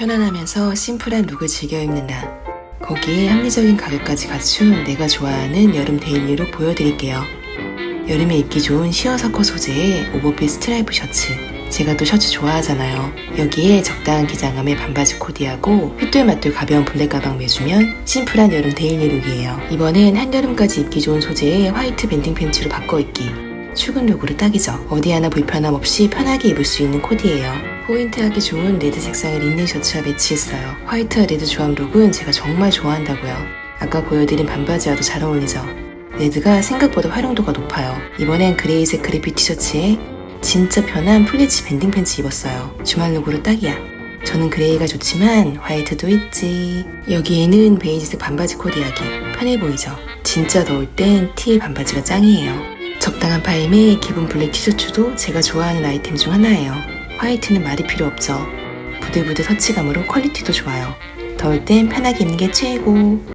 편안하면서 심플한 룩을 즐겨 입는 나. 거기에 합리적인 가격까지 갖춘 내가 좋아하는 여름 데일리룩 보여드릴게요. 여름에 입기 좋은 시어서커 소재의 오버핏 스트라이프 셔츠. 제가 또 셔츠 좋아하잖아요. 여기에 적당한 기장감의 반바지 코디하고 휘뚤마뚤 가벼운 블랙 가방 매주면 심플한 여름 데일리 룩이에요. 이번엔 한여름까지 입기 좋은 소재의 화이트 밴딩 팬츠로 바꿔 입기. 출근 룩으로 딱이죠. 어디 하나 불편함 없이 편하게 입을 수 있는 코디예요. 포인트하기 좋은 레드 색상을 있는 셔츠와 매치했어요. 화이트와 레드 조합 룩은 제가 정말 좋아한다고요. 아까 보여드린 반바지와도 잘 어울리죠. 레드가 생각보다 활용도가 높아요. 이번엔 그레이색 그래피 티셔츠에 진짜 편한 플리츠 밴딩 팬츠 입었어요. 주말 룩으로 딱이야. 저는 그레이가 좋지만 화이트도 있지. 여기에는 베이지색 반바지 코디하기. 편해 보이죠? 진짜 더울 땐 티 반바지가 짱이에요. 적당한 파임에 기본 블랙 티셔츠도 제가 좋아하는 아이템 중 하나예요. 화이트는 말이 필요 없죠. 부들부들 터치감으로 퀄리티도 좋아요. 더울 땐 편하게 입는 게 최고.